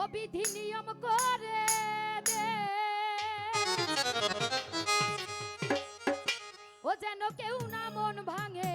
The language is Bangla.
ও বিধি নিয়ম করে দে। ও যেন কেউ না মন ভাঙে।